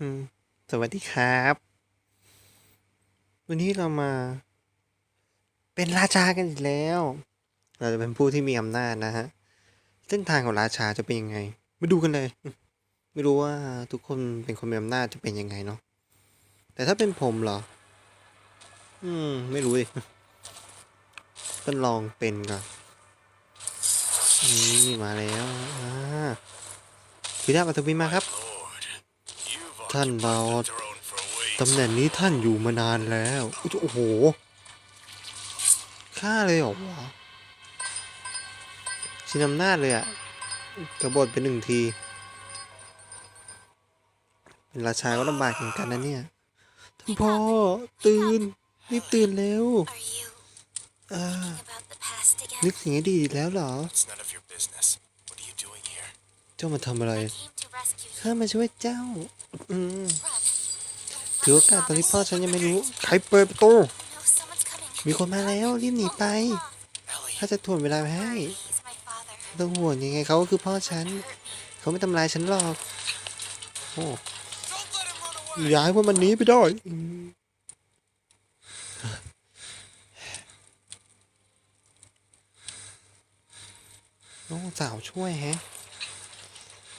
อืมสวัสดีครับ วันนี้เรามา เป็นราชากันอีกแล้ว เราจะเป็นผู้ที่มีอำนาจนะฮะ เส้นทางของราชาจะเป็นยังไง มาดูกันเลย ไม่รู้ว่าทุกคนเป็นคนมีอำนาจจะเป็นยังไงเนาะ แต่ถ้าเป็นผมเหรอ อืม ไม่รู้ดิต้องลองเป็นก่อน นี่มาแล้ว อ่าทีดาปัตวินมาครับ ท่านบาอดตำแหน่งนี้ท่านอยู่มานานแล้ว โอ้โหฆ่าเลยเหรอวะชินอำนาจเลยอะกระบฏเป็นหนึ่งที เป็นราชาก็ลำบากเหมือนกันนะเนี่ย ท่านพ่อ ตื่น รีบตื่นเร็วนึกถึงอดีตแล้วเหรอ เจ้ามาทำอะไร I came to rescue you. ข้ามาช่วยเจ้า อืม Run. ถือโอกาสตอนที่พ่อฉันยังไม่รู้ ใครเปิดประตู No, someone's coming. มีคนมาแล้วรีบหนีไป Ellie, ถ้าจะถ่วงเวลาไว้ให้ He's my father. ไม่ต้องห่วงยังไงเขาก็คือพ่อฉัน เขาไม่ทำลายฉันหรอก โอ้ don't let him run away. ย้ายพวกมันหนี้ไปได้อืมน้องสาวช่วยแฮะ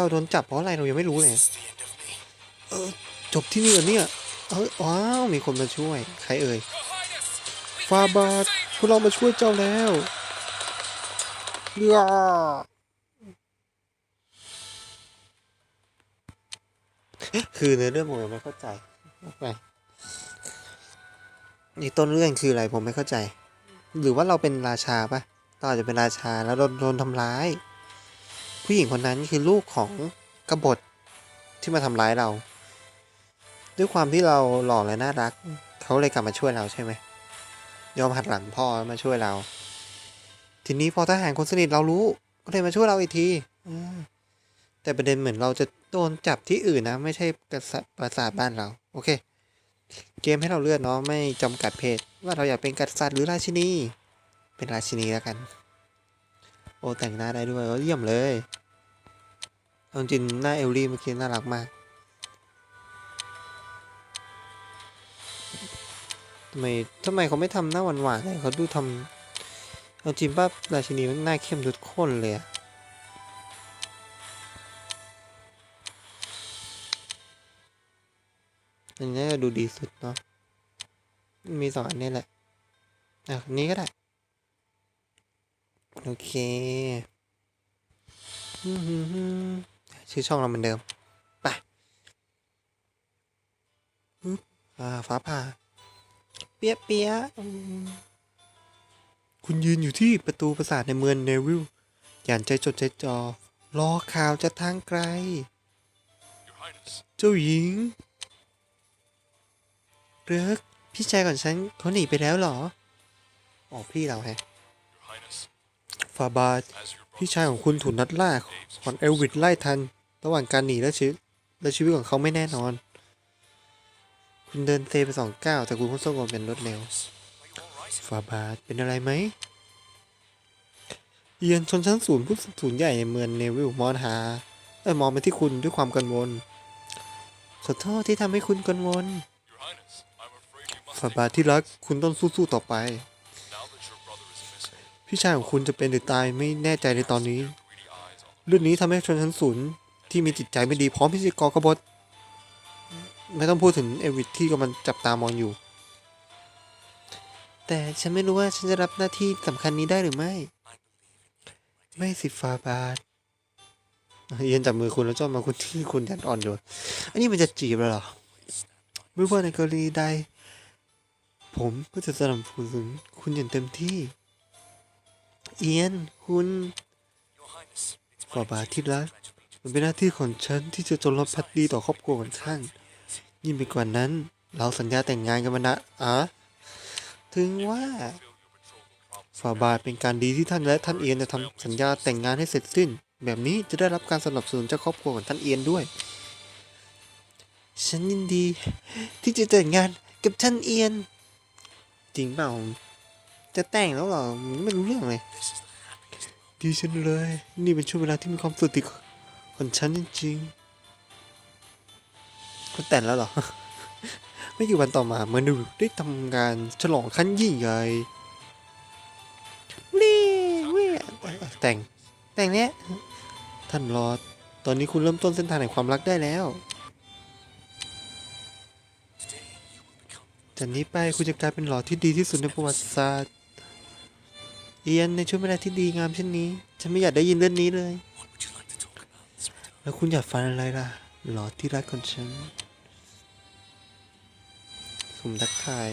เราโดนจับเพราะอะไรเรายังไม่รู้เลยเออจบที่นี่เหรอเนี่ยเออว้าวมีคนมาช่วย ใครเอ่ยฟาบาทพวกเรามาช่วยเจ้าแล้วเรือคือในอเรื่องผมยังไม่เข้าใจไปนี่ต้นเรื่องคืออะไรผมไม่เข้าใจ หรือว่าเราเป็นราชาปะเราอาจจะเป็นราชาแล้วโดนโดนทำร้าย ผู้หญิงคนนั้นคือลูกของกบฏที่มาทำร้ายเรา ด้วยความที่เราหล่อและน่ารัก เขาเลยกลับมาช่วยเราใช่ไหมยอมหัดหลังพ่อมาช่วยเรา ทีนี้พอทหารคนสนิทเรารู้ก็เลยมาช่วยเราอีกทีอแต่ประเด็นเหมือนเราจะโดนจับที่อื่นนะ ไม่ใช่กษัตริย์ปราสาทบ้านเรา โอเค เกมให้เราเลือกเนาะไม่จำกัดเพศ ว่าเราอยากเป็นกษัตริย์หรือราชินี เป็นราชินีแล้วกัน โอ้แต่งหน้าได้ด้วยโอ้เยี่ยมเลย เอาจริงหน้าเอลลี่เมื่อกี้น่ารักมากทำไมทำไมเขาไม่ทำหน้าหวานๆเลยเขาดูทำเอาจริงป่ะราชินีมันหน้าเข้มทุกคนเลยอะอันนี้ก็ดูดีสุดเนาะ มีสองอันนี้แหละ อะ นี้ก็ได้ โอเค อื้อหือหือ ชื่อช่องเราเหมือนเดิม ไปอ่าฟ้าผ่า เปียเปียคุณยืนอยู่ที่ประตูปราสาทในเมืองเนวิลอย่างใจจดใจจอ รอข่าวจากทางไกล เจ้าหญิง เริกพี่ชายของฉันเขาหนีไปแล้วหรอ อ๋อพี่เราแฮะฟาบาด As your พี่ชายของคุณถูกนัดล่าของเอลวิดไล่ทัน ระหว่างการหนีและชีวิตและชีวิตของเขาไม่แน่นอน คุณเดินเซไปสองก้าวแต่คุณก็สงบเป็นรวดเร็วฟาบาทเป็นอะไรไหมเอียนชนชั้นศูนย์ผู้ศูนย์ใหญ่ในเมืองเนวิลมองหาเอ้มองไปที่คุณด้วยความกังวลขอโทษที่ทำให้คุณกังวลฟาบาทที่รักคุณต้องสู้ๆต่อไป พี่ชายของคุณจะเป็นหรือตายไม่แน่ใจในตอนนี้เรื่องนี้ทำให้ชนชั้นศูนย์ ที่มีจิตใจไม่ดีพร้อมที่จะก่อกบฏไม่ต้องพูดถึงเอวิทที่กำลังจับตามองอยู่ แต่ฉันไม่รู้ว่าฉันจะรับหน้าที่สำคัญนี้ได้หรือไม่ ไม่สิฟาบาทเย็นจับมือคุณแล้วจ้องมาคุณที่คุณยันอ่อนอยู่อันนี้มันจะจีบแล้วเหรอไม่ว่าในกรณีใด ผมก็จะสนับสนุนคุณอย่างเต็มที่ เอียน คุณฟาบาทที่รัก มันเป็นหน้าที่ของฉันที่จะจงรับพักดีต่อครอบครัวของท่านยิ่งไปกว่านั้น เราสัญญาแต่งงานกันมานะอะถึงว่าฝ่าบาทเป็นการดีที่ท่านและท่านเอียนจะทำสัญญาแต่งงานให้เสร็จสิ้น แบบนี้จะได้รับการสนับสนุนจากครอบครัวของท่านเอียนด้วย ฉันยินดี ที่จะแต่งงานกับท่านเอียน จริงเปล่าจะแต่งแล้วเหรอไม่รู้เรื่องเลย ดีฉันเลย นี่เป็นช่วงเวลาที่มีความสุขติ ของฉันจริงๆโอเขาแต่งแล้วเหรอ ไม่กี่วันต่อมาเมนูได้ทำงานฉลองขั้นยิ่งใหญ่เล่เว้ยแต่งแต่งเนี้ยท่านรอดตอนนี้คุณเริ่มต้นเส้นทางแห่งความรักได้แล้วจากนี้ไปคุณจะกลายเป็นหลอดที่ดีที่สุดในประวัติศาสตร์เอียนในช่วงเวลาที่ดีงามเช่นนี้ ฉันไม่อยากได้ยินเรื่องนี้เลย แล้วคุณอยากฟังอะไรล่ะหลอดที่รักของฉันสมทักทาย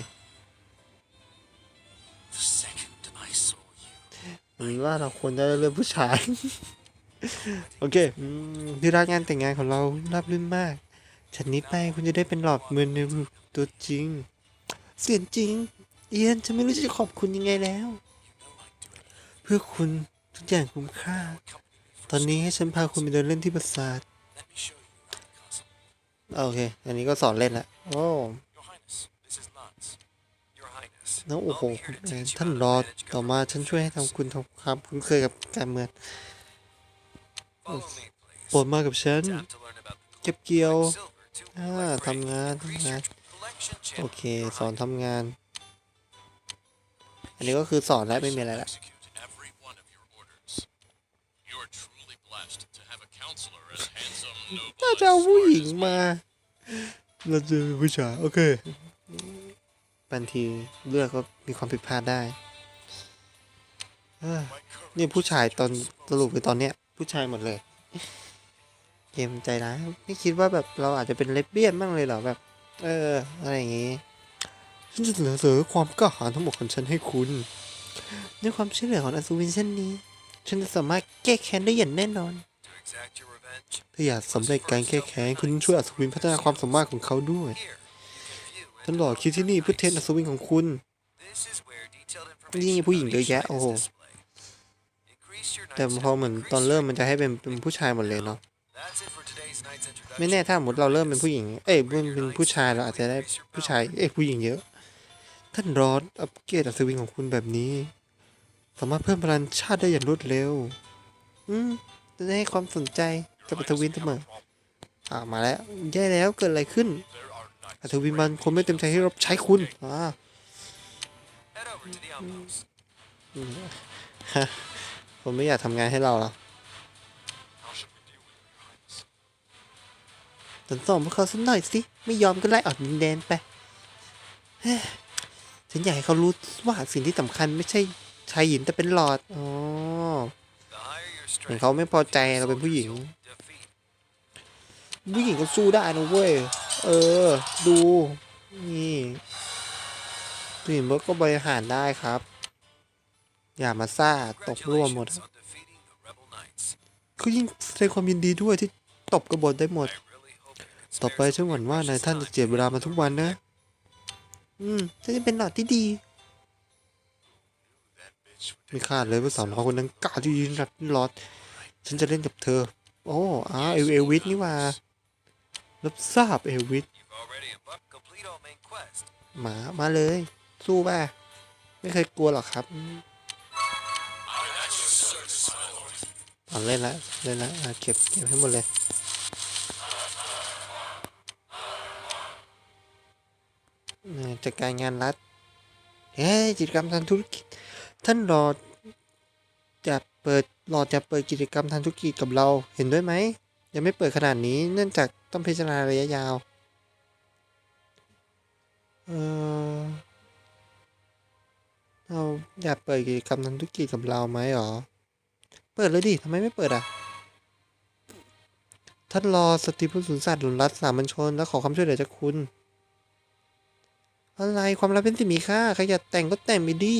The second I saw you, เหมือนว่าเราควรได้เรื่องผู้ชาย โอเคอืมที่รักงานแต่งงานของเราราบรื่นมากจากนี้ไปคุณจะได้เป็นหลอดมือหนึ่งตัวจริง เสียงจริง เอียนฉันไม่รู้จะขอบคุณยังไงแล้ว เพื่อคุณทุกอย่างคุ้มค่า ตอนนี้ให้ฉันพาคุณไปเดินเล่นที่ปราสาทโอเค อันนี้ก็สอนเล่นละโอ้นะโอ้โหท่านรอต่อมาฉันช่วยให้ทำคุณทำความคุ้นเคยกับการเมืองปวดมากับฉัน เก็บเกี่ยวทำงานทำงาน โอเค สอนทำงาน อันนี้ก็คือสอนแล้วไม่มีอะไรละ handsome, noble, น่าจะเอาผู้หญิงมา เราเจอผู้ชายโอเคบางทีเลือกก็มีความผิดพลาดได้เนี่ยผู้ชายตอนสรุปคือตอนเนี้ย ผู้ชายหมดเลยเกมใจร้ายไม่คิดว่าแบบเราอาจจะเป็นเลสเบี้ยนบ้างเลยเหรอแบบ เออ อะไรอย่างงี้ฉันจะเสนอเสนอความกล้าหาญทั้งหมดของฉันให้คุณด้วยความช่วยเหลือของอัศวินเช่นนี้ ฉันจะสามารถแก้แค้นได้อย่างแน่นอน ถ้าอยากสำเร็จการแก้แค้นคุณต้องช่วยอัศวินพัฒนาความสามารถของเขาด้วย Here, you can view ฉันหลอกคิดที่นี่เพื่อเทสอัศวินของคุณ นี่ผู้หญิงเยอะแยะโอ้โหแต่พอเหมือนตอนเริ่มมันจะให้เป็นเป็นผู้ชายหมดเลยเนาะไม่แน่ถ้าสมมติเราเริ่มเป็นผู้หญิง เอ้ยเป็นเป็นผู้ชายเราอาจจะได้ผู้ชาย เอ้ยผู้หญิงเยอะ ท่านรอดอัปเกรดอัศวินของคุณแบบนี้ สามารถเพิ่มพลังชาติได้อย่างรวดเร็ว อืมจะได้ให้ความสนใจ กับอัศวินเสมออ่ามาแล้วแย่แล้วเกิดอะไรขึ้นอัศวินมันคงไม่เต็มใจให้รับใช้คุณอ่าอืมฮะผมไม่อยากทำงานให้เราหรอ How should we deal with it, Your Highness? ตนส่งพวกเขาสักหน่อยสิ ไม่ยอมก็ไล่ออกดินแดนไปเฮ้ยฉันอยากให้เขารู้ว่าสิ่งที่สำคัญไม่ใช่ชายหญิงแต่เป็นหลอด อ๋อเหมือนเขาไม่พอใจเราเป็นผู้หญิง ผู้หญิงก็สู้ได้นะเว้ย เออ ดู นี่ผู้หญิงก็บริหารได้ครับ อย่ามาซ่าตกร่วมหมด Congratulations on defeating the rebel knights. เขายิ่งแสดงความยินดีด้วยที่ตบกระบฏได้หมด ต่อไปฉันหวั่น some ว่านายท่านจะเจียดเวลามาทุกวันนะ อืมฉันจะเป็นหลอดที่ดีไม่คาดเลยว่าสาวน้อยคนนั้นกล้าที่ยืนรับหลอด ฉันจะเล่นกับเธอ โอ้อาเอลเอลวิสนี่ว่า รับทราบเอลวิส You've already embarked complete all main quest. หมามาเลย สู้ป่ะ ไม่เคยกลัวหรอกครับอืมตอนเล่นละเล่นละอะเก็บเก็บให้หมดเลยเอ่อจัดการงานรัฐเฮ้ยกิจกรรมทางธุรกิจ ท่านรอจะเปิดรอจะเปิดกิจกรรมทางธุรกิจกับเราเห็นด้วยไหม ยังไม่เปิดขนาดนี้เนื่องจากต้องพิจารณาระยะยาวเออเราอยากเปิดกิจกรรมทางธุรกิจกับเราไหมหรอ เปิดเลยดิทำไมไม่เปิดอะท่านรอสตรีผู้สูญสัตว์หลุนรัฐสามัญชน และขอความช่วยเหลือจากคุณ อะไรความลับเป็นสิ่งมีค่าใครอยากแต่งก็แต่งไปดิ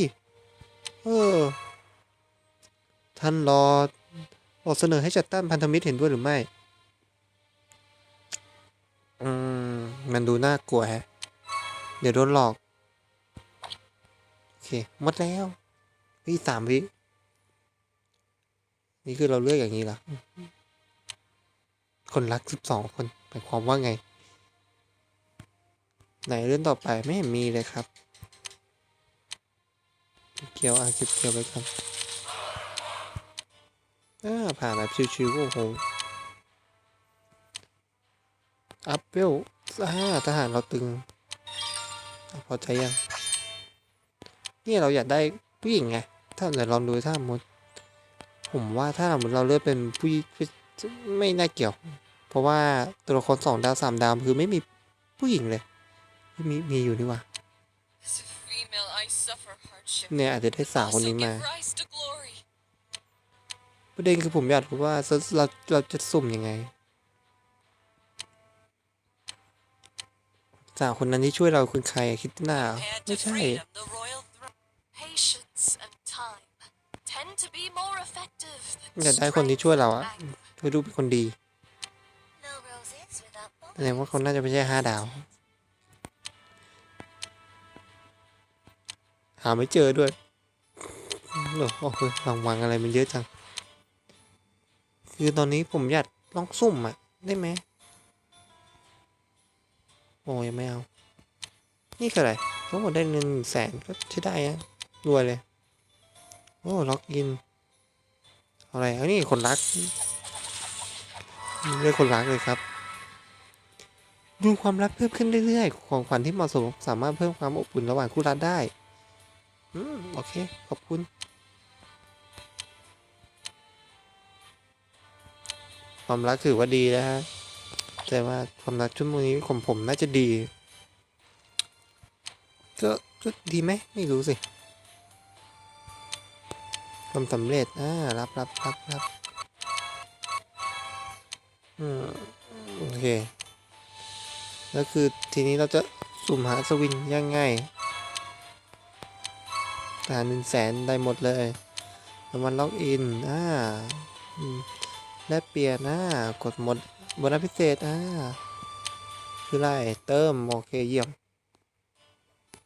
เออ ท่านรอบอกเสนอให้จัดตั้งพันธมิตรเห็นด้วยหรือไม่ มันดูน่ากลัวแฮะ เดี๋ยวโดนหลอก โอเค หมดแล้ววิสามวิ นี่คือเราเลือกอย่างนี้เหรอ คนรักสิบสองคนหมายความว่าไง ไหนเรื่องต่อไปไม่เห็นมีเลยครับ เกี่ยวอาเก็บเกี่ยวไปครับอ่าผ่านแบบชิวๆโอ้โหอัพเวล อ่าทหารเราตึง พอใจยังเนี่ยเราอยากได้ผู้หญิงไง ถ้าเดี๋ยวลองดูถ้าสมมติผมว่าถ้าสมมติเราเลือกเป็นผู้หญิงไม่น่าเกี่ยว เพราะว่าตัวละครสองดาวสามดาวคือไม่มีผู้หญิงเลย มีมีอยู่นี่หว่าเนี่ยอาจจะได้สาวคนนี้มาประเด็นคือผมอยากรู้ว่าเราเราจะสุ่มยังไง สาวคนนั้นที่ช่วยเราคือใครอะคิดหน้าเหรอ Compared ไม่ to ใช่ freedom, the royal throne. Patience and time tend to be more effective อยาก than ได้คนที่ช่วยเราอะ strength and anger. ช่วยดูเป็นคนดี No roses without แสดงว่าเขาน่าจะไม่ใช่ห้าดาว หาไม่เจอด้วยเหรอโอ้โหรางวัลอะไรมันเยอะจัง คือตอนนี้ผมอยากลองสุ่มอะได้ไหม โอ้ยังไม่เอา นี่คืออะไรทั้งหมดได้เงินแสนก็ใช้ได้อะรวยเลย โอ้ล็อกอิน อะไรอันนี้คนรักเรียกคนรักเลยครับ ดูความรักเพิ่มขึ้นเรื่อยๆ ของขวัญที่เหมาะสมสามารถเพิ่มความอบอุ่นระหว่างคู่รักได้อืมโอเค ขอบคุณความรักถือว่าดีนะฮะ แต่ว่าความรักชั่วโมงนี้ของผมน่าจะดี ก็ก็ดีไหมไม่รู้สิความสำเร็จอ่ารับรับรับรับอืมโอเคแล้วคือทีนี้เราจะสุ่มหาสวินยังไงหาหนึ่งแสนได้หมดเลยแล้วมันล็อกอินอ่าแลกเปลี่ยนอ่ากดหมด โบนัสพิเศษอ่าคือไรเติม โอเคเยี่ยม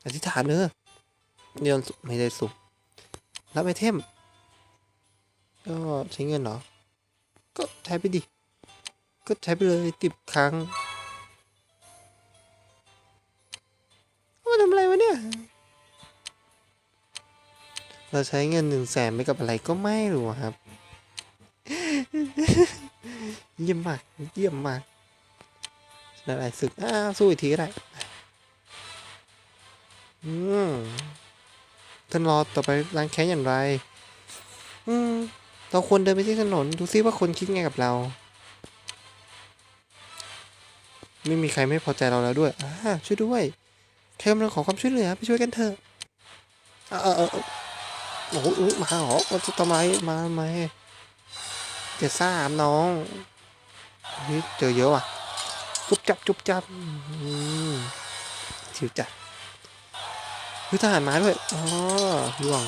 อธิษฐานเนอะเดี๋ยวไม่ได้สุ่มรับไอเทม ก็ใช้เงินเหรอ ก็ใช้ไปดิ ก็ใช้ไปเลยติบครั้งมาทำอะไรวะเนี่ย เราใช้เงินหนึ่งแสนไปกับอะไรก็ไม่รู้ครับ เยี่ยมมาก เยี่ยมมากชนะอะไรศึก อ้าสู้อีกทีก็ได้ อืมท่านรอต่อไปล้างแค้นอย่างไร อืม เราควรเดินไปที่ถนน ดูซิว่าคนคิดไงกับเรา ไม่มีใครไม่พอใจเราแล้วด้วย อ่า ช่วยด้วยใครกำลังขอความช่วยเหลือ ไปช่วยกันเถอะ เออเออโอ้โหมาเหรอจะทำไมมาทำไม เจะซ่ามน้องเฮ้ยเจอเยอะว่ะ จุบจับจุบจับอืมชิวจัดเฮ้ยทหารมาด้วย อ๋อล่วง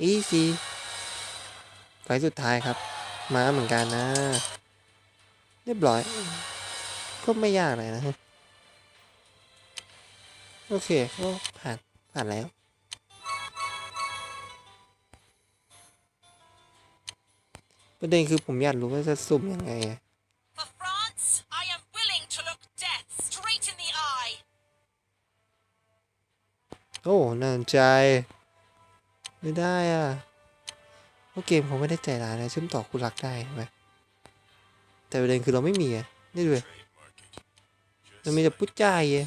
อีซีไฟสุดท้ายครับ มาเหมือนกันนะ เรียบร้อย ก็ไม่ยากเลยนะ โอเคก็ผ่านผ่านแล้ว ประเด็นคือผมอยากรู้ว่าจะสุ่มยังไงอะ For France, I am willing to look death straight in the eye. โอ้ น่าสนใจ ไม่ได้อะเพราะเกมเขาไม่ได้ใจร้ายนะเชื่อมต่อคู่รักได้ใช่ไหมแต่ประเด็นคือเราไม่มีอะ นี่ด้วย Trade market. เรามีแต่ปุ๊จ่ายอะ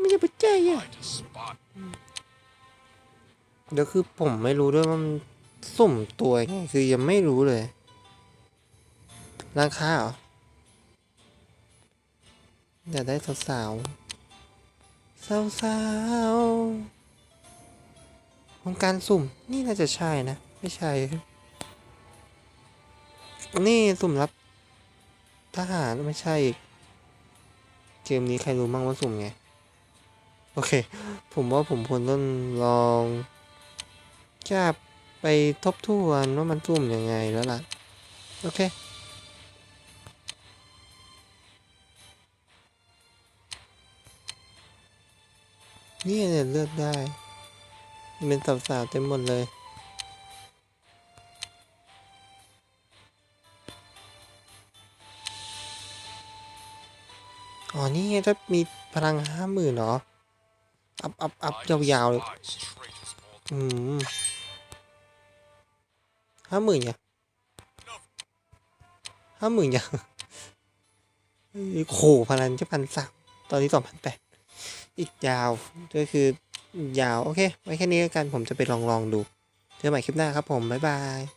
มีแต่ปุ๊จ่ายอะ Find a spot. เดี๋ยวคือผมไม่รู้ด้วยว่ามันสุ่มตัวไงคือยังไม่รู้เลยร้านค้าเหรออยากได้สาวสาวสาวสาวของการสุ่มนี่น่าจะใช่นะ ไม่ใช่ นี่สุ่มรับ ทหารไม่ใช่อีกเกมนี้ใครรู้มั่งว่าสุ่มไง โอเค ผมว่าผมควรต้องลอง จะไปทบทวนว่ามันสุ่มยังไงแล้วล่ะ โอเค นี่เนี่ยเลือกได้ เป็นสาวๆเต็มหมดเลยอ๋อ นี่ไงถ้ามีพลังห้าหมื่นเหรออัพอัพอัพยาวๆเลย อืม ห้าหมื่นยังห้าหมื่นยังโอ้โหพลันจะพันสามตอนนี้สองพันแปดอีกยาวก็คือยาว โอเค ไว้แค่นี้แล้วกันผมจะไปลองลองดู เจอใหม่คลิปหน้าครับผม บ๊ายบาย